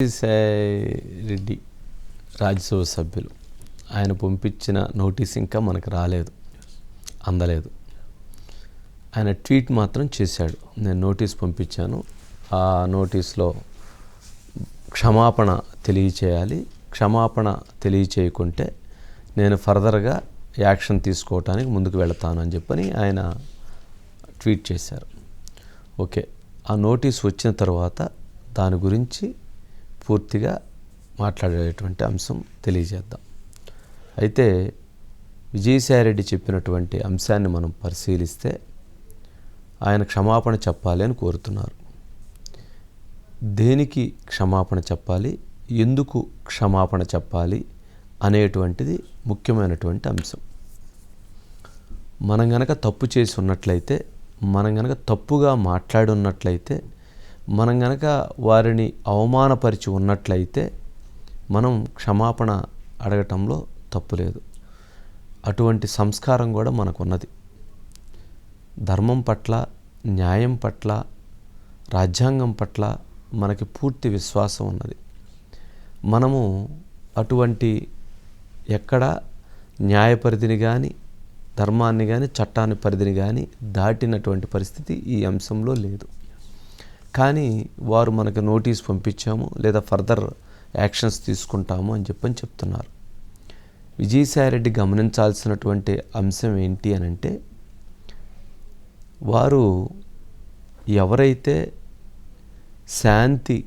రెడ్డి రాజ్యసభ సభ్యులు. ఆయన పంపించిన నోటీస్ ఇంకా మనకు రాలేదు. అందలేదు. ఆయన ట్వీట్ మాత్రం చేశాడు. నేను నోటీస్ పంపించాను. ఆ నోటీస్లో క్షమాపణ తెలియచేయాలి. క్షమాపణ తెలియచేయకుంటే నేను ఫర్దర్గా యాక్షన్ తీసుకోవటానికి ముందుకు వెళతాను అని చెప్పని ఆయన ట్వీట్ చేశారు. ఓకే. ఆ నోటీస్ వచ్చిన తర్వాత దాని గురించి పూర్తిగా మాట్లాడేటువంటి అంశం తెలియజేద్దాం. అయితే విజయసాయిరెడ్డి చెప్పినటువంటి అంశాన్ని మనం పరిశీలిస్తే ఆయన క్షమాపణ చెప్పాలి అని కోరుతున్నారు. దేనికి క్షమాపణ చెప్పాలి? ఎందుకు క్షమాపణ చెప్పాలి? అనేటువంటిది ముఖ్యమైనటువంటి అంశం. మనం గనక తప్పు చేసి ఉన్నట్లయితే మనం గనక తప్పుగా మాట్లాడున్నట్లయితే మనం గనక వారిని అవమానపరిచి ఉన్నట్లయితే మనం క్షమాపణ అడగటంలో తప్పులేదు అటువంటి సంస్కారం కూడా మనకున్నది. ధర్మం పట్ల న్యాయం పట్ల రాజ్యాంగం పట్ల మనకి పూర్తి విశ్వాసం ఉన్నది. మనము అటువంటి ఎక్కడ న్యాయ పరిధిని కానీ ధర్మాన్ని కానీ చట్టాన్ని పరిధిని కానీ దాటినటువంటి పరిస్థితి ఈ అంశంలో లేదు. కానీ వారు మనకు నోటీస్ పంపించాము లేదా ఫర్దర్ యాక్షన్స్ తీసుకుంటాము అని చెప్పని చెప్తున్నారు. విజయసాయిరెడ్డి గమనించాల్సినటువంటి అంశం ఏంటి అని అంటే వారు ఎవరైతే శాంతి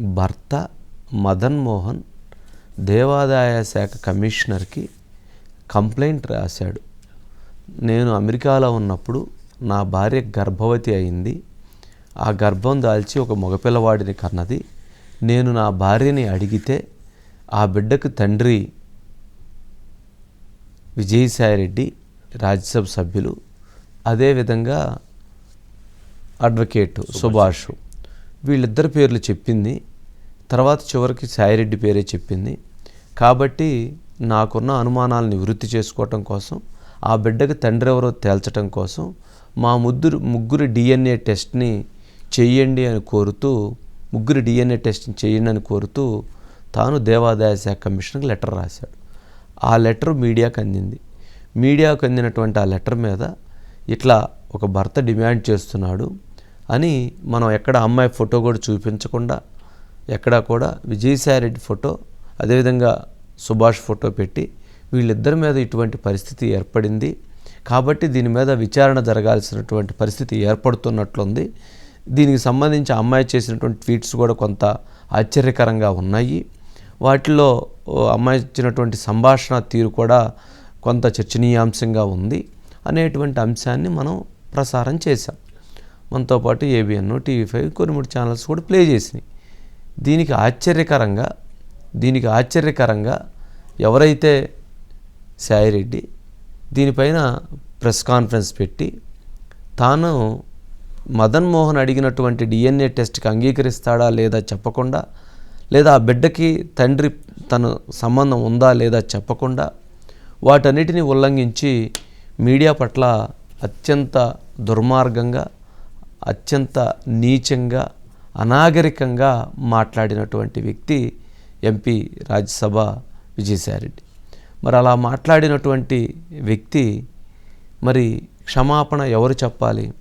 భర్త మదన్ మోహన్ దేవాదాయ శాఖ కమిషనర్కి కంప్లైంట్ రాశాడు. నేను అమెరికాలో ఉన్నప్పుడు నా భార్య గర్భవతి అయింది. ఆ గర్భం దాల్చి ఒక మగపిల్లవాడిని కన్నది. నేను నా భార్యని అడిగితే ఆ బిడ్డకు తండ్రి విజయసాయిరెడ్డి రాజ్యసభ సభ్యులు అదేవిధంగా అడ్వకేట్ సుభాష్. వీళ్ళిద్దరి పేర్లు చెప్పింది. తర్వాత చివరికి సాయిరెడ్డి పేరే చెప్పింది. కాబట్టి నాకున్న అనుమానాలను నివృత్తి చేసుకోవటం కోసం ఆ బిడ్డకి తండ్రి ఎవరో తేల్చడం కోసం మా ముగ్గురు ముగ్గురు డిఎన్ఏ టెస్ట్ని చెయ్యండి అని కోరుతూ ముగ్గురు డిఎన్ఏ టెస్టింగ్ చేయండి అని కోరుతూ తాను దేవాదాయ శాఖ కమిషన్కి లెటర్ రాశాడు. ఆ లెటర్ మీడియాకు అందింది. మీడియాకు అందినటువంటి ఆ లెటర్ మీద ఇట్లా ఒక భర్త డిమాండ్ చేస్తున్నాడు అని మనం ఎక్కడ అమ్మాయి ఫోటో కూడా చూపించకుండా ఎక్కడా కూడా విజయసాయిరెడ్డి ఫోటో అదేవిధంగా సుభాష్ ఫోటో పెట్టి వీళ్ళిద్దరి మీద ఇటువంటి పరిస్థితి ఏర్పడింది. కాబట్టి దీని మీద విచారణ జరగాల్సినటువంటి పరిస్థితి ఏర్పడుతున్నట్లుంది. దీనికి సంబంధించి అమ్మాయి చేసినటువంటి ట్వీట్స్ కూడా కొంత ఆశ్చర్యకరంగా ఉన్నాయి. వాటిలో అమ్మాయి ఇచ్చినటువంటి సంభాషణ తీరు కూడా కొంత చర్చనీయాంశంగా ఉంది. అనేటువంటి అంశాన్ని మనం ప్రసారం చేశాం. మనతో పాటు ఏబిఎన్ టీవీ ఫైవ్ కొన్ని మూడు ఛానల్స్ కూడా ప్లే చేసినాయి. దీనికి ఆశ్చర్యకరంగా దీనికి ఆశ్చర్యకరంగా ఎవరైతే సాయిరెడ్డి దీనిపైన ప్రెస్ కాన్ఫరెన్స్ పెట్టి తాను మదన్ మోహన్ అడిగినటువంటి డిఎన్ఏ టెస్ట్కి అంగీకరిస్తాడా లేదా చెప్పకుండా? లేదా ఆ బిడ్డకి తండ్రి తన సంబంధం ఉందా లేదా చెప్పకుండా? వాటన్నిటిని ఉల్లంఘించి మీడియా పట్ల అత్యంత దుర్మార్గంగా అత్యంత నీచంగా అనాగరికంగా మాట్లాడినటువంటి వ్యక్తి ఎంపీ రాజ్యసభ విజయసాయిరెడ్డి. మరి అలా మాట్లాడినటువంటి వ్యక్తి మరి క్షమాపణ ఎవరు చెప్పాలి?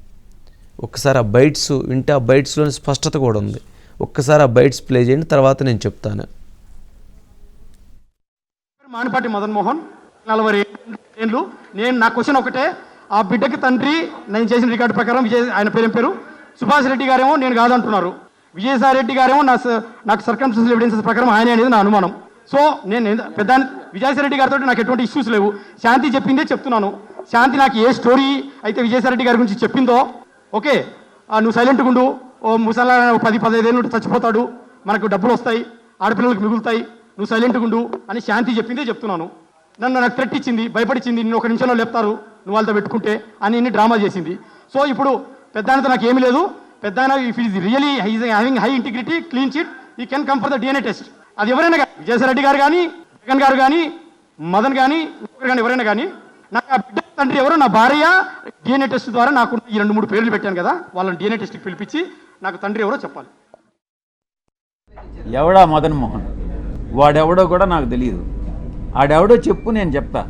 ఒక్కసారి ఆ బైట్స్ వింటే ఆ బైట్స్లోని స్పష్టత కూడా ఉంది. ఒక్కసారి ఆ బైట్స్ ప్లే చేయండి తర్వాత నేను చెప్తాను. మానిపాటి మదన్ మోహన్ నలభై ఏళ్ళు. నేను నా క్వశ్చన్ ఒకటే. ఆ బిడ్డకి తండ్రి నేను చేసిన రికార్డు ప్రకారం విజయ్ ఆయన పేరు పేరు? సుభాష్ రెడ్డి గారేమో నేను కాదంటున్నారు. విజయసాయి రెడ్డి గారేమో నా నాకు సర్కమ్స్టెన్షియల్ ఎవిడెన్సెస్ ప్రకారం ఆయన అనేది నా అనుమానం. సో నేను పెద్ద విజయసాయి రెడ్డి గారితో నాకు ఎటువంటి ఇష్యూస్ లేవు. శాంతి చెప్పిందే చెప్తున్నాను. శాంతి నాకు ఏ స్టోరీ అయితే విజయసాయి రెడ్డి గారి గురించి చెప్పిందో ఓకే నువ్వు సైలెంట్గా ఉండు ఓ ముసలా పది పదహైదు నుండి చచ్చిపోతాడు. మనకు డబ్బులు వస్తాయి ఆడపిల్లలకు మిగులుతాయి. నువ్వు సైలెంట్గా ఉండు అని శాంతి చెప్పిందే చెప్తున్నాను. నన్ను నాకు థ్రెట్ ఇచ్చింది భయపడిచ్చింది నిన్ను ఒక నిమిషంలో లేపుతారు నువ్వు వాళ్ళతో పెట్టుకుంటే అని ఇన్ని డ్రామా చేసింది. సో ఇప్పుడు పెద్ద ఆయనతో నాకు ఏమీ లేదు. పెద్దాయన if is really having high integrity clean chit he can come for the DNA test అది ఎవరైనా కానీ విజయసాయి రెడ్డి గారు కానీ జగన్ గారు కానీ మదన్ కానీ కానీ ఎవరైనా కానీ నాకు ఆ బిడ్డ తండ్రి ఎవరు? నా భార్య. డిఎన్ఏ టెస్ట్ ద్వారా నాకు ఈ రెండు మూడు పేర్లు పెట్టాను కదా. వాళ్ళని డిఎన్ఏ టెస్ట్కి పిలిపించి నాకు తండ్రి ఎవరో చెప్పాలి. ఎవడా మదన్ మోహన్? వాడెవడో కూడా నాకు తెలియదు ఆడెవడో చెప్పు నేను చెప్తా.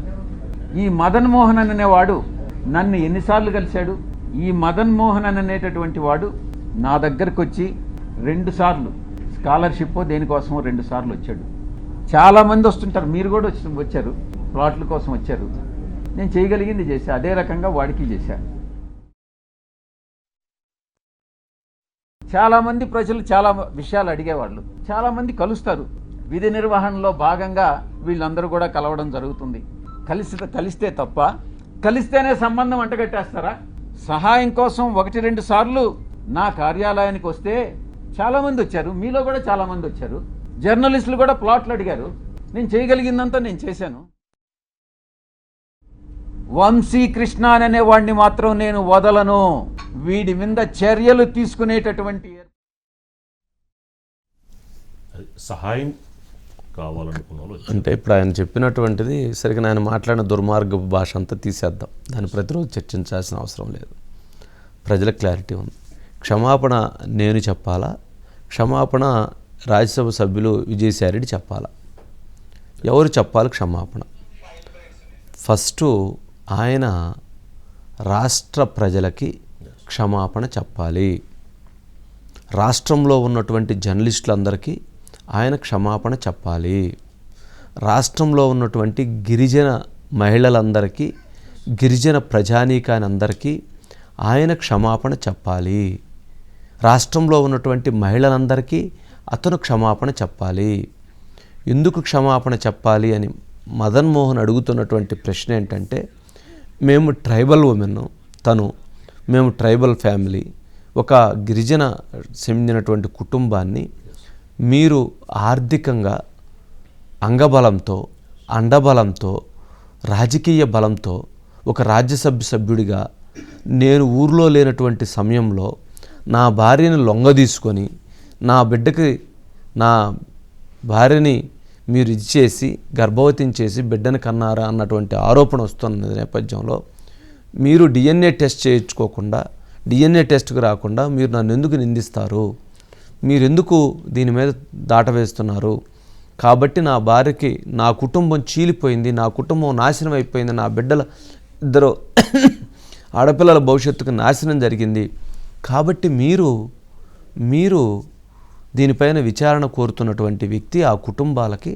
ఈ మదన్ మోహన్ అనేవాడు నన్ను ఎన్నిసార్లు కలిశాడు? ఈ మదన్ మోహన్ అనేటటువంటి వాడు నా దగ్గరకు వచ్చి రెండు సార్లు స్కాలర్షిప్ దేనికోసమో రెండు సార్లు వచ్చాడు. చాలామంది వస్తుంటారు. మీరు కూడా వచ్చి వచ్చారు. ప్లాట్ల కోసం వచ్చారు. నేను చేయగలిగింది చేశా అదే రకంగా వాడికి చేశా. చాలామంది ప్రజలు చాలా విషయాలు అడిగేవాళ్ళు. చాలామంది కలుస్తారు. విధి నిర్వహణలో భాగంగా వీళ్ళందరూ కూడా కలవడం జరుగుతుంది. కలిసి కలిస్తే తప్ప కలిస్తేనే సంబంధం అంటగట్టేస్తారా? సహాయం కోసం ఒకటి రెండు సార్లు నా కార్యాలయానికి వస్తే చాలామంది వచ్చారు. మీలో కూడా చాలామంది వచ్చారు. జర్నలిస్టులు కూడా ప్లాట్లు అడిగారు. నేను చేయగలిగిందంతా నేను చేశాను. వంశీ కృష్ణ అనే వాడిని మాత్రం నేను వదలను. వీడి మీద చర్యలు తీసుకునేటటువంటి అది సహాయం కావాలనుకున్న వాళ్ళు వచ్చారు. అంటే ఇప్పుడు ఆయన చెప్పినటువంటిది సరిగ్గా ఆయన మాట్లాడిన దుర్మార్గ భాష అంతా తీసేద్దాం. దాన్ని ప్రతిరోజు చర్చించాల్సిన అవసరం లేదు. ప్రజలకు క్లారిటీ ఉంది. క్షమాపణ నేను చెప్పాలా? క్షమాపణ రాజ్యసభ సభ్యులు విజయసాయిరెడ్డి చెప్పాలా? ఎవరు చెప్పాలి క్షమాపణ? ఫస్ట్ ఆయన రాష్ట్ర ప్రజలకి క్షమాపణ చెప్పాలి. రాష్ట్రంలో ఉన్నటువంటి జర్నలిస్టులందరికీ ఆయన క్షమాపణ చెప్పాలి. రాష్ట్రంలో ఉన్నటువంటి గిరిజన మహిళలందరికీ గిరిజన ప్రజానీకానందరికీ ఆయన క్షమాపణ చెప్పాలి. రాష్ట్రంలో ఉన్నటువంటి మహిళలందరికీ అతను క్షమాపణ చెప్పాలి. ఎందుకు క్షమాపణ చెప్పాలి అని మదన్ మోహన్ అడుగుతున్నటువంటి ప్రశ్న ఏంటంటే మేము ట్రైబల్ ఉమెన్ తను మేము ట్రైబల్ ఫ్యామిలీ. ఒక గిరిజన చెందినటువంటి కుటుంబాన్ని మీరు ఆర్థికంగా అంగబలంతో అండబలంతో రాజకీయ బలంతో ఒక రాజ్యసభ సభ్యుడిగా నేను ఊర్లో లేనటువంటి సమయంలో నా భార్యను లొంగదీసుకొని నా బిడ్డకి నా భార్యని మీరు ఇది చేసి గర్భవతిని చేసి బిడ్డను కన్నారా అన్నటువంటి ఆరోపణ వస్తున్న నేపథ్యంలో మీరు డిఎన్ఏ టెస్ట్ చేయించుకోకుండా డిఎన్ఏ టెస్ట్కి రాకుండా మీరు నన్ను ఎందుకు నిందిస్తారు? మీరెందుకు దీని మీద దాటవేస్తున్నారు? కాబట్టి నా భార్యకి నా కుటుంబం చీలిపోయింది నా కుటుంబం నాశనం అయిపోయింది నా బిడ్డల ఇద్దరు ఆడపిల్లల భవిష్యత్తుకు నాశనం జరిగింది. కాబట్టి మీరు మీరు దీనిపైన విచారణ కోరుతున్నటువంటి వ్యక్తి ఆ కుటుంబాలకి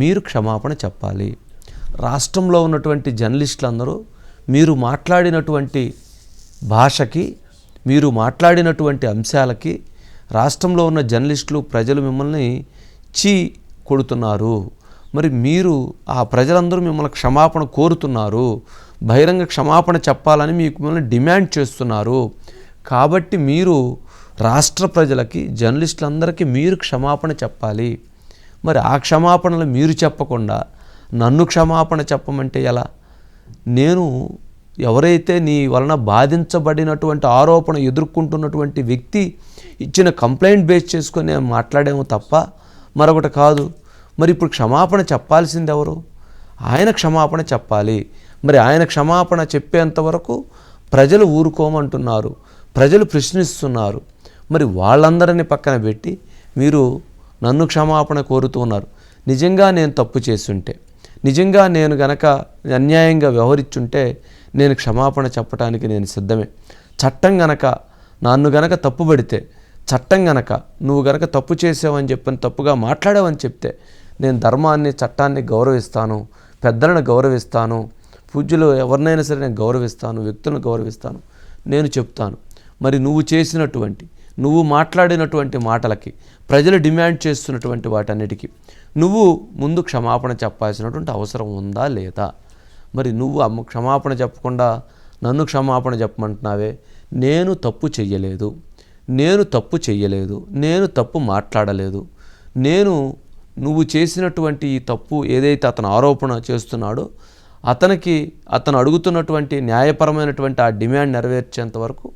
మీరు క్షమాపణ చెప్పాలి. రాష్ట్రంలో ఉన్నటువంటి జర్నలిస్టులందరూ మీరు మాట్లాడినటువంటి భాషకి మీరు మాట్లాడినటువంటి అంశాలకి రాష్ట్రంలో ఉన్న జర్నలిస్టులు ప్రజలు మిమ్మల్ని చీ కొడుతున్నారు. మరి మీరు ఆ ప్రజలందరూ మిమ్మల్ని క్షమాపణ కోరుతున్నారు. బహిరంగ క్షమాపణ చెప్పాలని మీకు మిమ్మల్ని డిమాండ్ చేస్తున్నారు. కాబట్టి మీరు రాష్ట్ర ప్రజలకి జర్నలిస్టులందరికీ మీరు క్షమాపణ చెప్పాలి. మరి ఆ క్షమాపణలు మీరు చెప్పకుండా నన్ను క్షమాపణ చెప్పమంటే ఎలా? నేను ఎవరైతే నీ వలన బాధించబడినటువంటి ఆరోపణ ఎదుర్కొంటున్నటువంటి వ్యక్తి ఇచ్చిన కంప్లైంట్ బేస్ చేసుకొని నేను మాట్లాడేమో తప్ప మరొకటి కాదు. మరి ఇప్పుడు క్షమాపణ చెప్పాల్సింది ఎవరు? ఆయన క్షమాపణ చెప్పాలి. మరి ఆయన క్షమాపణ చెప్పేంతవరకు ప్రజలు ఊరుకోమంటున్నారు. ప్రజలు ప్రశ్నిస్తున్నారు. మరి వాళ్ళందరినీ పక్కన పెట్టి మీరు నన్ను క్షమాపణ కోరుతూ ఉన్నారు. నిజంగా నేను తప్పు చేస్తుంటే నిజంగా నేను గనక అన్యాయంగా వ్యవహరించుంటే నేను క్షమాపణ చెప్పడానికి నేను సిద్ధమే. చట్టం గనక నన్ను గనక తప్పుబడితే చట్టం గనక నువ్వు గనక తప్పు చేసావని చెప్పని తప్పుగా మాట్లాడావని చెప్తే నేను ధర్మాన్ని చట్టాన్ని గౌరవిస్తాను పెద్దలను గౌరవిస్తాను పూజ్యులు ఎవరినైనా సరే నేను గౌరవిస్తాను వ్యక్తులను గౌరవిస్తాను నేను చెప్తాను. మరి నువ్వు చేసినటువంటి నువ్వు మాట్లాడినటువంటి మాటలకి ప్రజలు డిమాండ్ చేస్తున్నటువంటి వాటన్నిటికీ నువ్వు ముందు క్షమాపణ చెప్పాల్సినటువంటి అవసరం ఉందా లేదా? మరి నువ్వు అమ్మ క్షమాపణ చెప్పకుండా నన్ను క్షమాపణ చెప్పమంటున్నావే? నేను తప్పు చెయ్యలేదు. నేను తప్పు చెయ్యలేదు. నేను తప్పు మాట్లాడలేదు. నేను నువ్వు చేసినటువంటి ఈ తప్పు ఏదైతే అతను ఆరోపణ చేస్తున్నాడో అతనికి అతను అడుగుతున్నటువంటి న్యాయపరమైనటువంటి ఆ డిమాండ్ నెరవేర్చేంత వరకు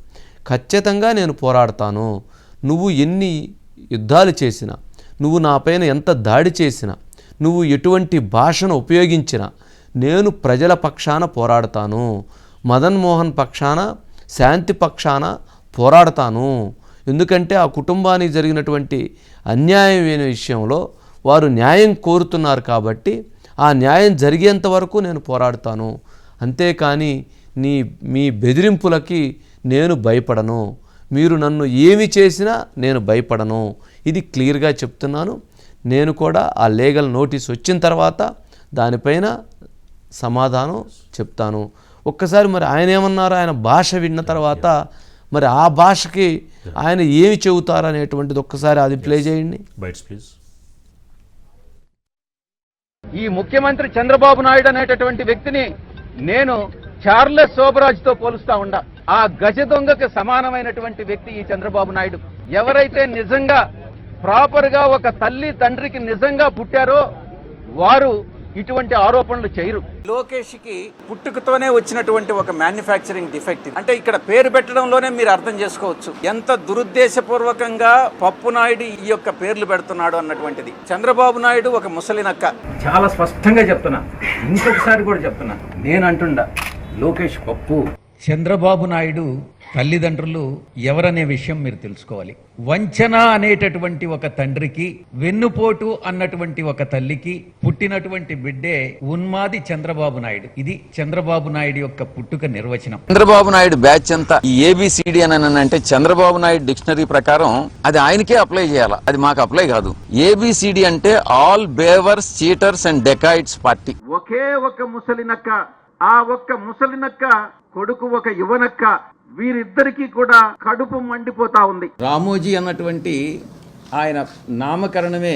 ఖచ్చితంగా నేను పోరాడతాను. నువ్వు ఎన్ని యుద్ధాలు చేసినా నువ్వు నాపైన ఎంత దాడి చేసినా నువ్వు ఎటువంటి భాషను ఉపయోగించినా నేను ప్రజల పక్షాన పోరాడతాను. మదన్ మోహన్ పక్షాన శాంతి పక్షాన పోరాడతాను. ఎందుకంటే ఆ కుటుంబానికి జరిగినటువంటి అన్యాయమైన విషయంలో వారు న్యాయం కోరుతున్నారు కాబట్టి ఆ న్యాయం జరిగేంత వరకు నేను పోరాడుతాను. అంతేకాని నీ మీ బెదిరింపులకి నేను భయపడను. మీరు నన్ను ఏమి చేసినా నేను భయపడను. ఇది క్లియర్గా చెప్తున్నాను. నేను కూడా ఆ లీగల్ నోటీస్ వచ్చిన తర్వాత దానిపైన సమాధానం చెప్తాను. ఒక్కసారి మరి ఆయన ఏమన్నారు? ఆయన భాష విన్న తర్వాత మరి ఆ భాషకి ఆయన ఏమి చెబుతారు అనేటువంటిది ఒక్కసారి అది ప్లే చేయండి. బైట్స్ ప్లీజ్ ఈ ముఖ్యమంత్రి చంద్రబాబు నాయుడు అనేటటువంటి వ్యక్తిని నేను చార్లెస్ శోభరాజ్తో పోలుస్తా ఉండా. ఆ గజ దొంగకి సమానమైనటువంటి వ్యక్తి ఈ చంద్రబాబు నాయుడు. ఎవరైతే నిజంగా ప్రాపర్గా ఒక తల్లి తండ్రికి నిజంగా పుట్టారో వారు ఇటువంటి ఆరోపణలు చేయరు. లోకేష్కి పుట్టుకతోనే వచ్చినటువంటి ఒక మ్యానుఫ్యాక్చరింగ్ డిఫెక్ట్ అంటే ఇక్కడ పేరు పెట్టడంలోనే మీరు అర్థం చేసుకోవచ్చు. ఎంత దురుద్దేశపూర్వకంగా పప్పు నాయుడు ఈ యొక్క పేర్లు పెడుతున్నాడు అన్నటువంటిది. చంద్రబాబు నాయుడు ఒక ముసలినక్క చాలా స్పష్టంగా చెప్తున్నా. ఇంకొకసారి కూడా చెప్తున్నా. నేను అంటుండా లోకేష్ పప్పు. చంద్రబాబు నాయుడు తల్లిదండ్రులు ఎవరనే విషయం మీరు తెలుసుకోవాలి. వంచన అనేటటువంటి ఒక తండ్రికి వెన్నుపోటు అన్నటువంటి ఒక తల్లికి పుట్టినటువంటి బిడ్డే ఉన్మాది చంద్రబాబు నాయుడు. ఇది చంద్రబాబు నాయుడు యొక్క పుట్టుక నిర్వచనం. చంద్రబాబు నాయుడు బ్యాచ్ అంతా ఈ ఏబిసిడి అని అంటే చంద్రబాబు నాయుడు డిక్షనరీ ప్రకారం అది ఆయనకే అప్లై చేయాలి. అది మాకు అప్లై కాదు. ఏబిసిడి అంటే ఆల్ బేవర్స్ చీటర్స్ అండ్ డెకాయిట్స్ పార్టీ. ఒకే ఒక ముసలినక్క ఆ ఒక్క ముసలినక్క కొడుకు ఒక యువనక్క వీరిద్దరికీ కూడా కడుపు మండిపోతా ఉంది. రామోజీ అన్నటువంటి ఆయన నామకరణమే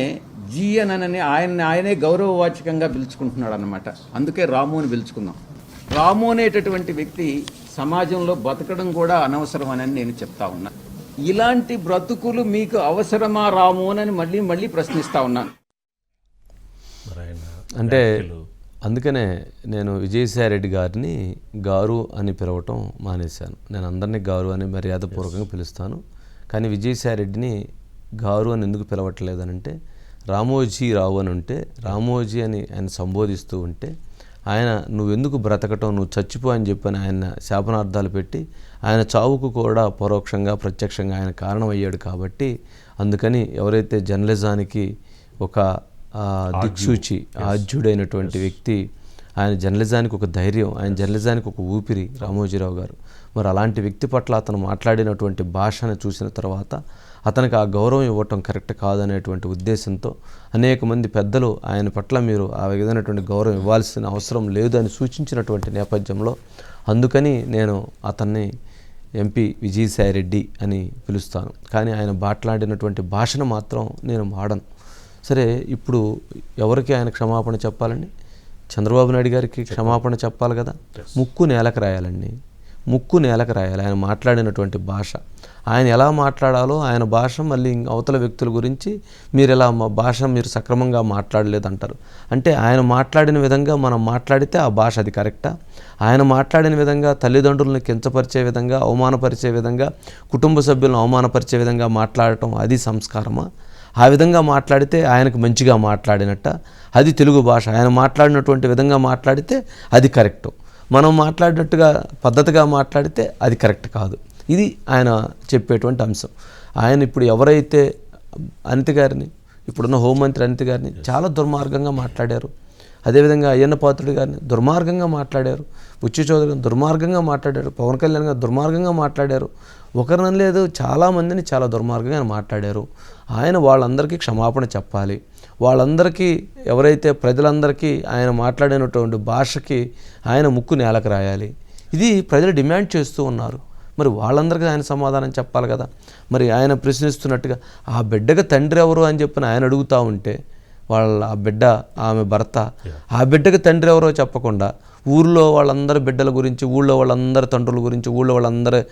జిఎన్ అని ఆయన ఆయనే గౌరవవాచకంగా పిలుచుకుంటున్నాడు అనమాట అందుకే రాము అని పిలుచుకుందాం. రాము అనేటటువంటి వ్యక్తి సమాజంలో బతకడం కూడా అనవసరం అని నేను చెప్తా ఉన్నా. ఇలాంటి బ్రతుకులు మీకు అవసరమా రాము అని మళ్ళీ మళ్ళీ ప్రశ్నిస్తా ఉన్నాను అంటే అందుకనే నేను విజయసాయిరెడ్డి గారిని గారు అని పిలవటం మానేశాను. నేను అందరినీ గారు అని మర్యాదపూర్వకంగా పిలుస్తాను. కానీ విజయసాయిరెడ్డిని గారు అని ఎందుకు పిలవట్లేదనంటే రామోజీ రావు అని ఉంటే రామోజీ అని ఆయన సంబోధిస్తూ ఉంటే ఆయన నువ్వెందుకు బ్రతకటం నువ్వు చచ్చిపో అని చెప్పని ఆయన శాపనార్థాలు పెట్టి ఆయన చావుకు కూడా పరోక్షంగా ప్రత్యక్షంగా ఆయన కారణమయ్యాడు కాబట్టి అందుకని ఎవరైతే జర్నలిజానికి ఒక దిక్సూచి ఆద్యుడైనటువంటి వ్యక్తి. ఆయన జర్నలిజానికి ఒక ధైర్యం ఆయన జర్నలిజానికి ఒక ఊపిరి రామోజీరావు గారు. మరి అలాంటి వ్యక్తి పట్ల అతను మాట్లాడినటువంటి భాషను చూసిన తర్వాత అతనికి ఆ గౌరవం ఇవ్వటం కరెక్ట్ కాదనేటువంటి ఉద్దేశంతో అనేక మంది పెద్దలు ఆయన పట్ల మీరు ఆ విధమైనటువంటి గౌరవం ఇవ్వాల్సిన అవసరం లేదు అని సూచించినటువంటి నేపథ్యంలో అందుకని నేను అతన్ని ఎంపీ విజయసాయిరెడ్డి అని పిలుస్తాను. కానీ ఆయన మాట్లాడినటువంటి భాషను మాత్రం నేను వాడను సరే ఇప్పుడు ఎవరికి ఆయన క్షమాపణ చెప్పాలండి? చంద్రబాబు నాయుడు గారికి క్షమాపణ చెప్పాలి కదా? ముక్కు నేలకు రాయాలండి. ముక్కు నేలకు రాయాలి. ఆయన మాట్లాడినటువంటి భాష. ఆయన ఎలా మాట్లాడాలో ఆయన భాష మళ్ళీ ఇంక అవతల వ్యక్తుల గురించి మీరు ఎలా మా భాష మీరు సక్రమంగా మాట్లాడలేదు అంటారు అంటే ఆయన మాట్లాడిన విధంగా మనం మాట్లాడితే ఆ భాష అది కరెక్టా? ఆయన మాట్లాడిన విధంగా తల్లిదండ్రులను కించపరిచే విధంగా అవమానపరిచే విధంగా కుటుంబ సభ్యులను అవమానపరిచే విధంగా మాట్లాడటం అది సంస్కారమా? ఆ విధంగా మాట్లాడితే ఆయనకు మంచిగా మాట్లాడినట్ట. అది తెలుగు భాష. ఆయన మాట్లాడినటువంటి విధంగా మాట్లాడితే అది కరెక్టు. మనం మాట్లాడినట్టుగా పద్ధతిగా మాట్లాడితే అది కరెక్ట్ కాదు. ఇది ఆయన చెప్పేటువంటి అంశం. ఆయన ఇప్పుడు ఎవరైతే అనిత గారిని ఇప్పుడున్న హోంమంత్రి అనిత గారిని చాలా దుర్మార్గంగా మాట్లాడారు. అదేవిధంగా అయ్యన్న పాత్రుడు గారిని దుర్మార్గంగా మాట్లాడారు. బుచ్చి చౌదరి గారిని దుర్మార్గంగా మాట్లాడారు. పవన్ కళ్యాణ్ గారు దుర్మార్గంగా మాట్లాడారు. ఒకరిని లేదు చాలామందిని చాలా దుర్మార్గంగా ఆయన మాట్లాడారు. ఆయన వాళ్ళందరికీ క్షమాపణ చెప్పాలి. వాళ్ళందరికీ ఎవరైతే ప్రజలందరికీ ఆయన మాట్లాడినటువంటి భాషకి ఆయన ముక్కు నేలకు రాయాలి. ఇది ప్రజలు డిమాండ్ చేస్తూ ఉన్నారు. మరి వాళ్ళందరికీ ఆయన సమాధానం చెప్పాలి కదా. మరి ఆయన ప్రశ్నిస్తున్నట్టుగా ఆ బిడ్డకు తండ్రి ఎవరు? అని చెప్పిన ఆయన అడుగుతూ ఉంటే వాళ్ళ ఆ బిడ్డ ఆమె భర్త ఆ బిడ్డకి తండ్రి ఎవరో చెప్పకుండా ఊర్లో వాళ్ళందరి బిడ్డల గురించి ఊళ్ళో వాళ్ళందరి తండ్రుల గురించి ఊళ్ళో వాళ్ళందరి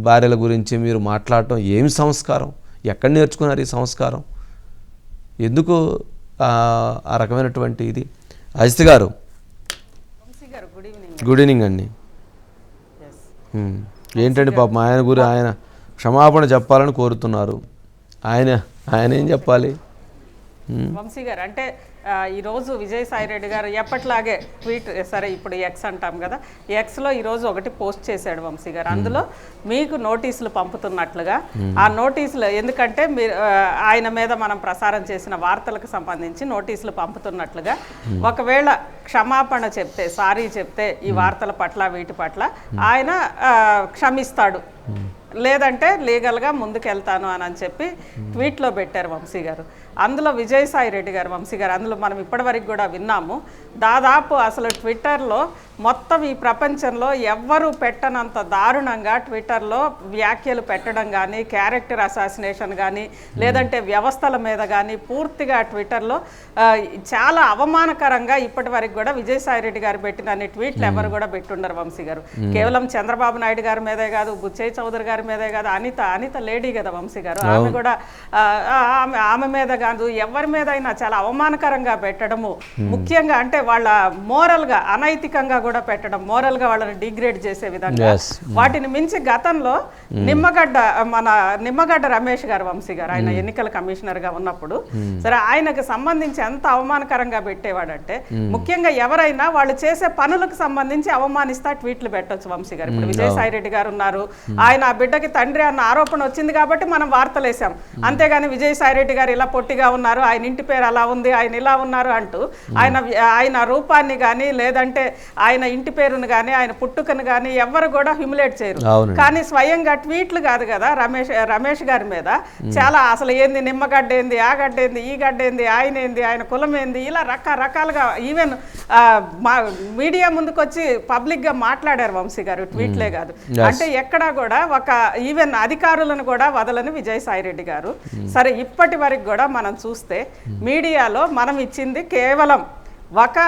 భార్యల గురించి మీరు మాట్లాడటం ఏమి సంస్కారం? ఎక్కడ నేర్చుకున్నారు ఈ సంస్కారం? ఎందుకు ఆ రకమైనటువంటి ఇది? అజిత్ గారు. Good evening. అండి. ఏంటండి పాపం? ఆయన గురి ఆయన క్షమాపణ చెప్పాలని కోరుతున్నారు. ఆయన ఆయన ఏం చెప్పాలి? వంశీ గారు అంటే ఈరోజు విజయసాయి రెడ్డి గారు ఎప్పట్లాగే ట్వీట్ సరే ఇప్పుడు ఎక్స్ అంటాం కదా ఎక్స్లో ఈరోజు ఒకటి పోస్ట్ చేశాడు వంశీ గారు. అందులో మీకు నోటీసులు పంపుతున్నట్లుగా ఆ నోటీసులు ఎందుకంటే మీరు ఆయన మీద మనం ప్రసారం చేసిన వార్తలకు సంబంధించి నోటీసులు పంపుతున్నట్లుగా ఒకవేళ క్షమాపణ చెప్తే సారీ చెప్తే ఈ వార్తల పట్ల వీటి పట్ల ఆయన క్షమిస్తాడు. లేదంటే లీగల్గా ముందుకెళ్తాను అని అని చెప్పి ట్వీట్లో పెట్టారు వంశీ గారు. అందులో విజయసాయి రెడ్డి గారు వంశీ గారు అందులో మనం ఇప్పటివరకు కూడా విన్నాము. దాదాపు అసలు ట్విట్టర్లో మొత్తం ఈ ప్రపంచంలో ఎవ్వరూ పెట్టనంత దారుణంగా ట్విట్టర్లో వ్యాఖ్యలు పెట్టడం కానీ క్యారెక్టర్ అసాసినేషన్ కానీ లేదంటే వ్యవస్థల మీద కానీ పూర్తిగా ట్విట్టర్లో చాలా అవమానకరంగా ఇప్పటి వరకు కూడా విజయసాయి రెడ్డి గారు పెట్టిన అన్ని ట్వీట్లు ఎవరు కూడా పెట్టుండరు వంశీ గారు. కేవలం చంద్రబాబు నాయుడు గారి మీదే కాదు బుచ్చయ్య చౌదరి గారి మీదే కాదు అనిత అనిత లేడీ కదా వంశీ గారు. ఆమె కూడా ఆమె ఆమె మీద కాదు ఎవరి మీద అయినా చాలా అవమానకరంగా పెట్టడము. ముఖ్యంగా అంటే వాళ్ళ మోరల్గా అనైతికంగా కూడా పెట్టడం మోరల్గా వాళ్ళని డిగ్రేడ్ చేసే విధంగా. Yes. వాటిని మించి గతంలో నిమ్మగడ్డ మన నిమ్మగడ్డ రమేష్ గారు వంశీ గారు ఆయన ఎన్నికల కమిషనర్గా ఉన్నప్పుడు సరే ఆయనకు సంబంధించి ఎంత అవమానకరంగా పెట్టేవాడంటే ముఖ్యంగా ఎవరైనా వాళ్ళు చేసే పనులకు సంబంధించి అవమానిస్తా ట్వీట్లు పెట్టొచ్చు వంశీ గారు ఇప్పుడు విజయసాయి రెడ్డి గారు ఉన్నారు. ఆయన ఆ బిడ్డకి తండ్రి అన్న ఆరోపణ వచ్చింది కాబట్టి మనం వార్తలు వేసాం అంతేగాని విజయసాయి రెడ్డి గారు ఇలా పొట్టిగా ఉన్నారు ఆయన ఇంటి పేరు అలా ఉంది ఆయన ఇలా ఉన్నారు అంటూ ఆయన ఆయన రూపాన్ని కానీ లేదంటే ఆయన ఇంటి పేరును కానీ ఆయన పుట్టుకను కానీ ఎవరు కూడా హ్యూమిలేట్ చేయరు. కానీ స్వయంగా ట్వీట్లు కాదు కదా రమేష్ రమేష్ గారి మీద. చాలా అసలు ఏంది నిమ్మగడ్డ ఏంది ఆ గడ్డ ఏంది ఈ గడ్డ ఏంది ఆయన ఏంది ఆయన కులం ఏంది ఇలా రకరకాలుగా ఈవెన్ మా మీడియా ముందుకు వచ్చి పబ్లిక్గా మాట్లాడారు వంశీ గారు ట్వీట్లే కాదు. అంటే ఎక్కడా కూడా ఒక ఈవెన్ అధికారులను కూడా వదలని విజయసాయి రెడ్డి గారు. సరే ఇప్పటి వరకు కూడా మనం చూస్తే మీడియాలో మనం ఇచ్చింది కేవలం ఒక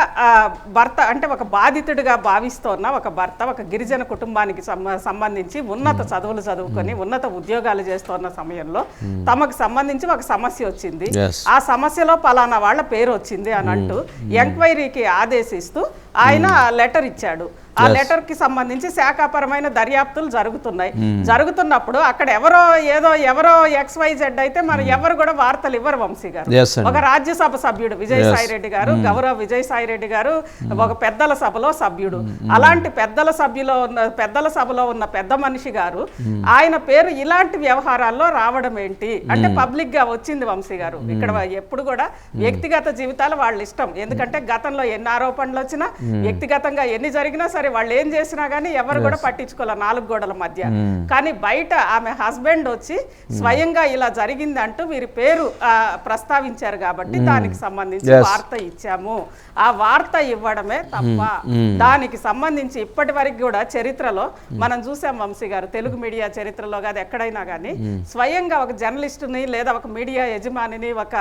భర్త అంటే ఒక బాధితుడిగా భావిస్తోన్న ఒక భర్త ఒక గిరిజన కుటుంబానికి సంబ- సంబంధించి ఉన్నత చదువులు చదువుకొని ఉన్నత ఉద్యోగాలు చేస్తున్న సమయంలో తమకు సంబంధించి ఒక సమస్య వచ్చింది. ఆ సమస్యలో పలానా వాళ్ళ పేరు వచ్చింది అని అంటూ ఎంక్వైరీకి ఆదేశిస్తూ ఆయన లెటర్ ఇచ్చాడు. ఆ లెటర్కి సంబంధించి శాఖాపరమైన దర్యాప్తులు జరుగుతున్నాయి. జరుగుతున్నప్పుడు అక్కడ ఎవరో ఏదో ఎవరో ఎక్స్ వై జెడ్ అయితే మన ఎవరు కూడా వార్తలు ఇవ్వరు వంశీ గారు. ఒక రాజ్యసభ సభ్యుడు విజయసాయి రెడ్డి గారు గౌరవ విజయసాయి రెడ్డి గారు ఒక పెద్దల సభలో సభ్యుడు. అలాంటి పెద్దల సభ్యులో ఉన్న పెద్దల సభలో ఉన్న పెద్ద మనిషి గారు ఆయన పేరు ఇలాంటి వ్యవహారాల్లో రావడం ఏంటి? అంటే పబ్లిక్గా వచ్చింది వంశీ గారు. ఇక్కడ ఎప్పుడు కూడా వ్యక్తిగత జీవితాలు వాళ్ళ ఇష్టం. ఎందుకంటే గతంలో ఎన్ని ఆరోపణలు వచ్చినా వ్యక్తిగతంగా ఎన్ని జరిగినా సరే వాళ్ళు ఏం చేసినా గానీ ఎవరు కూడా పట్టించుకోలే నాలుగు గోడల మధ్య. కానీ బయట ఆమె హస్బెండ్ వచ్చి స్వయంగా ఇలా జరిగింది అంటూ వీరి పేరు ప్రస్తావించారు కాబట్టి దానికి సంబంధించి. వార్త ఇచ్చాము. ఆ వార్త ఇవ్వడమే తప్ప దానికి సంబంధించి ఇప్పటి వరకు కూడా చరిత్రలో మనం చూసాం వంశీ గారు తెలుగు మీడియా చరిత్రలో కాదు ఎక్కడైనా కానీ స్వయంగా ఒక జర్నలిస్టుని లేదా ఒక మీడియా యజమానిని ఒక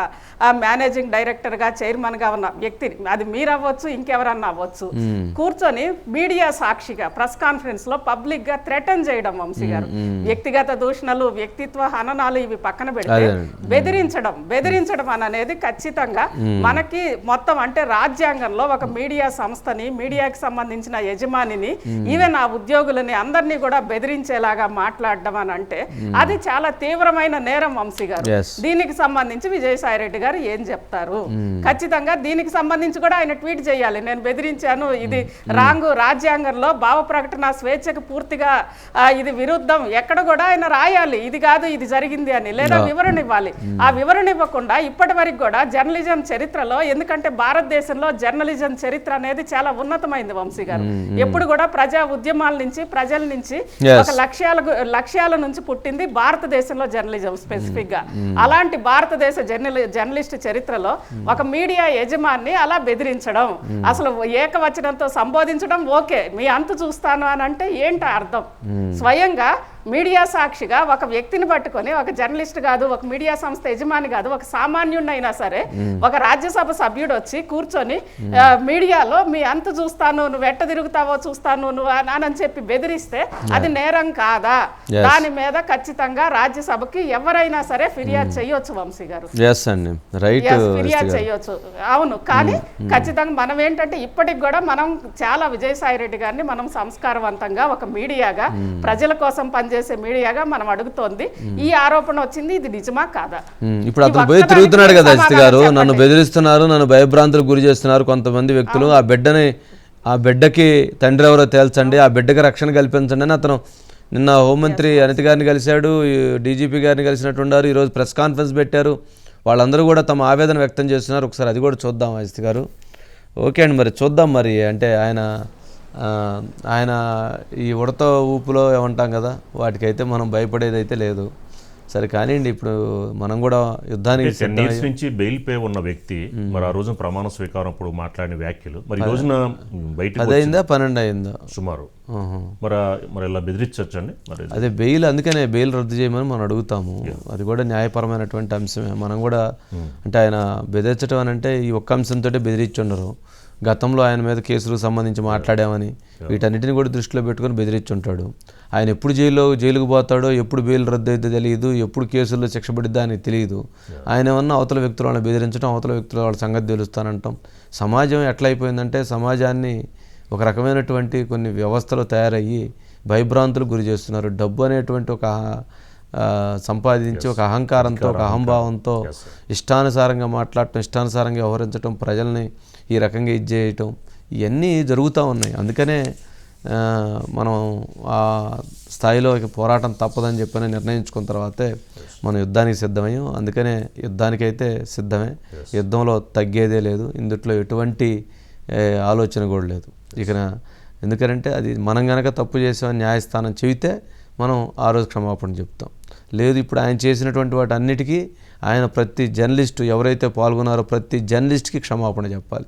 మేనేజింగ్ డైరెక్టర్గా చైర్మన్గా ఉన్న వ్యక్తిని అది మీరు అవ్వచ్చు ఇంకెవరన్నా అవ్వచ్చు. కూర్చొని మీడియా సాక్షిగా ప్రెస్ కాన్ఫరెన్స్లో పబ్లిక్గా థ్రెటన్ చేయడం వంశీ గారు. వ్యక్తిగత దూషణలు వ్యక్తిత్వ హననాలు ఇవి పక్కన పెడితే. బెదిరించడం బెదిరించడం అనేది ఖచ్చితంగా మనకి మొత్తం అంటే రాజ్యాంగంలో ఒక మీడియా సంస్థని మీడియాకి సంబంధించిన యజమానిని ఈవెన్ ఆ ఉద్యోగులని అందరినీ కూడా బెదిరించేలాగా మాట్లాడడం అని అంటే అది చాలా తీవ్రమైన నేరం వంశీ గారు. దీనికి సంబంధించి విజయసాయి రెడ్డి గారు ఏం చెప్తారు? ఖచ్చితంగా దీనికి సంబంధించి కూడా ఆయన ట్వీట్ చేయాలి. నేను బెదిరించాను ఇది రాంగు రాజ్యాంగంలో భావ ప్రకటన స్వేచ్ఛకు పూర్తిగా ఇది విరుద్ధం. ఎక్కడ కూడా ఆయన రాయాలి. ఇది కాదు ఇది జరిగింది అని. లేదా వివరణ ఇవ్వాలి ఆ వివరణ ఇవ్వకుండా ఇప్పటి వరకు కూడా జర్నలిజం చరిత్రలో ఎందుకంటే భారతదేశంలో జర్నలిజం చరిత్ర అనేది చాలా ఉన్నతమైంది వంశీ గారు. ఎప్పుడు కూడా ప్రజా ఉద్యమాల నుంచి ప్రజల నుంచి. ఒక లక్ష్యాల లక్ష్యాల నుంచి పుట్టింది భారతదేశంలో జర్నలిజం స్పెసిఫిక్గా అలాంటి భారతదేశ జర్నలి జర్నలిస్ట్ చరిత్రలో ఒక మీడియా యజమాన్ని అలా బెదిరించడం అసలు ఏకవచనంతో సంబోధించడం ఓకే మీ అంతు చూస్తాను అని అంటే ఏంటి అర్థం? స్వయంగా మీడియా సాక్షిగా ఒక వ్యక్తిని పట్టుకొని ఒక జర్నలిస్ట్ కాదు ఒక మీడియా సంస్థ యజమాని కాదు ఒక సామాన్యుడినైనా సరే ఒక రాజ్యసభ సభ్యుడు వచ్చి కూర్చొని మీడియాలో మీ అంతు చూస్తాను నువ్వు ఎట్ట తిరుగుతావో చూస్తాను నువ్వు అని చెప్పి బెదిరిస్తే అది నేరం కాదా. దాని మీద ఖచ్చితంగా రాజ్యసభకి ఎవరైనా సరే ఫిర్యాదు చేయొచ్చు వంశీ గారు. ఫిర్యాదు చేయొచ్చు. అవును కానీ ఖచ్చితంగా మనం ఏంటంటే ఇప్పటికి కూడా మనం చాలా విజయసాయి రెడ్డి గారిని మనం సంస్కారవంతంగా ఒక మీడియాగా ప్రజల కోసం పనిచేసే చేసే మీడియాగా మనం అడుగుతోంది. ఈ ఆరోపణ వచ్చింది ఇది నిజమా కాదా? ఇప్పుడు అతను పోయి తిరుగుతున్నాడు కదా అజిత్ గారు నన్ను. బెదిరిస్తున్నారు నన్ను భయభ్రాంతులకు గురి చేస్తున్నారు కొంతమంది వ్యక్తులు. ఆ బిడ్డని ఆ బిడ్డకి తండ్రి ఎవరో తేల్చండి ఆ బిడ్డకి రక్షణ కల్పించండి అని అతను నిన్న హోంమంత్రి అనిత గారిని కలిశాడు డీజీపీ గారిని కలిసినట్టున్నారు ఈరోజు ప్రెస్ కాన్ఫరెన్స్ పెట్టారు. వాళ్ళందరూ కూడా తమ ఆవేదన వ్యక్తం చేస్తున్నారు. ఒకసారి అది కూడా చూద్దాం అజిత్ గారు. ఓకే అండి మరి చూద్దాం మరి. అంటే ఆయన ఆయన ఈ ఉడత ఊపులో ఏమంటాం కదా వాటికైతే మనం భయపడేది అయితే లేదు. సరే కానివ్వండి ఇప్పుడు మనం కూడా యుద్ధానికి టెన్ సిద్ధమై ఇయర్స్ నుంచి బెయిల్ పే ఉన్న వ్యక్తి మరి ఆ రోజున ప్రమాణ స్వీకారం అప్పుడు మాట్లాడిన వ్యాఖ్యలు. మరి రోజున బయటకు పది అయిందా పన్నెండు అయిందా. సుమారు. మరి మరి ఇలా బెదిరించండి మరి అదే బెయిల్ అందుకనే బెయిల్ రద్దు చేయమని మనం అడుగుతాము. అది కూడా న్యాయపరమైనటువంటి అంశమే. మనం కూడా అంటే ఆయన బెదిరించడం అని అంటే ఈ ఒక్క అంశంతో బెదిరించుండరు. గతంలో ఆయన మీద కేసులకు సంబంధించి మాట్లాడామని వీటన్నిటిని కూడా దృష్టిలో పెట్టుకొని బెదిరించుంటాడు ఆయన ఎప్పుడు జైల్లో జైలుకు పోతాడో ఎప్పుడు బెయిల్ రద్దు అయితే తెలియదు ఎప్పుడు కేసుల్లో శిక్ష పడిద్దా అని తెలియదు ఆయన ఏమన్నా అవతల వ్యక్తులు వాళ్ళని బెదిరించడం అవతల వ్యక్తులు వాళ్ళ సంగతి తెలుస్తానంటాం. సమాజం ఎట్లా అయిపోయిందంటే సమాజాన్ని ఒక రకమైనటువంటి కొన్ని వ్యవస్థలు తయారయ్యి భయభ్రాంతులకు గురి చేస్తున్నారు. డబ్బు అనేటువంటి ఒక సంపాదించి ఒక అహంకారంతో ఒక అహంభావంతో ఇష్టానుసారంగా మాట్లాడటం ఇష్టానుసారంగా వ్యవహరించడం ప్రజల్ని ఈ రకంగా ఇది చేయటం ఇవన్నీ జరుగుతూ ఉన్నాయి. అందుకనే మనం ఆ స్థాయిలో ఇక పోరాటం తప్పదని చెప్పని నిర్ణయించుకున్న తర్వాతే మనం యుద్ధానికి సిద్ధమయ్యాం. అందుకనే యుద్ధానికైతే సిద్ధమే. యుద్ధంలో తగ్గేదే లేదు. ఇందుట్లో ఎటువంటి ఆలోచన కూడా లేదు. ఇక ఎందుకంటే అది మనం గనక తప్పు చేసామని న్యాయస్థానం చెబితే మనం ఆ రోజు క్షమాపణ చెప్తాం. లేదు ఇప్పుడు ఆయన చేసినటువంటి వాటి అన్నిటికీ ఆయన ప్రతి జర్నలిస్టు ఎవరైతే పాల్గొన్నారో ప్రతి జర్నలిస్ట్కి క్షమాపణ చెప్పాలి.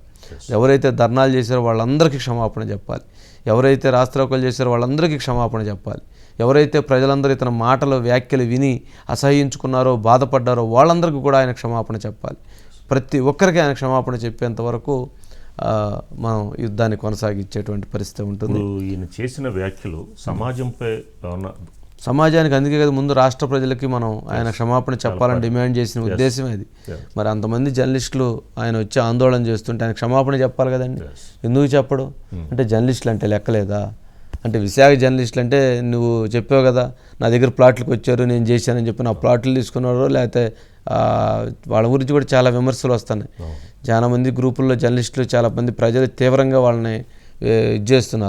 ఎవరైతే ధర్నాలు చేశారో వాళ్ళందరికీ క్షమాపణ చెప్పాలి. ఎవరైతే రాష్ట్రోకలు చేశారో వాళ్ళందరికీ క్షమాపణ చెప్పాలి. ఎవరైతే ప్రజలందరూ ఇతని మాటలు వ్యాఖ్యలు విని అసహించుకున్నారో బాధపడ్డారో వాళ్ళందరికీ కూడా ఆయన క్షమాపణ చెప్పాలి. ప్రతి ఒక్కరికి ఆయన క్షమాపణ చెప్పేంత వరకు మనం యుద్ధాన్ని కొనసాగించేటువంటి పరిస్థితి ఉంటుంది. ఈయన చేసిన వ్యాఖ్యలు సమాజంపై సమాజానికి అందుకే కదా ముందు రాష్ట్ర ప్రజలకి మనం ఆయన క్షమాపణ చెప్పాలని డిమాండ్ చేసిన ఉద్దేశం అది. మరి అంతమంది జర్నలిస్టులు ఆయన వచ్చి ఆందోళన చేస్తుంటే ఆయన క్షమాపణ చెప్పాలి కదండి. ఎందుకు చెప్పడు? అంటే జర్నలిస్టులు అంటే లెక్కలేదా? అంటే విశాఖ జర్నలిస్టులు అంటే నువ్వు చెప్పావు కదా నా దగ్గర ప్లాట్లకు వచ్చారు నేను చేశానని చెప్పి నా ప్లాట్లు తీసుకున్నారో లేకపోతే వాళ్ళ గురించి కూడా చాలా విమర్శలు వస్తున్నాయి. చాలా మంది గ్రూపుల్లో జర్నలిస్టులు చాలా మంది ప్రజలు తీవ్రంగా వాళ్ళని ఇది చేస్తున్నారు.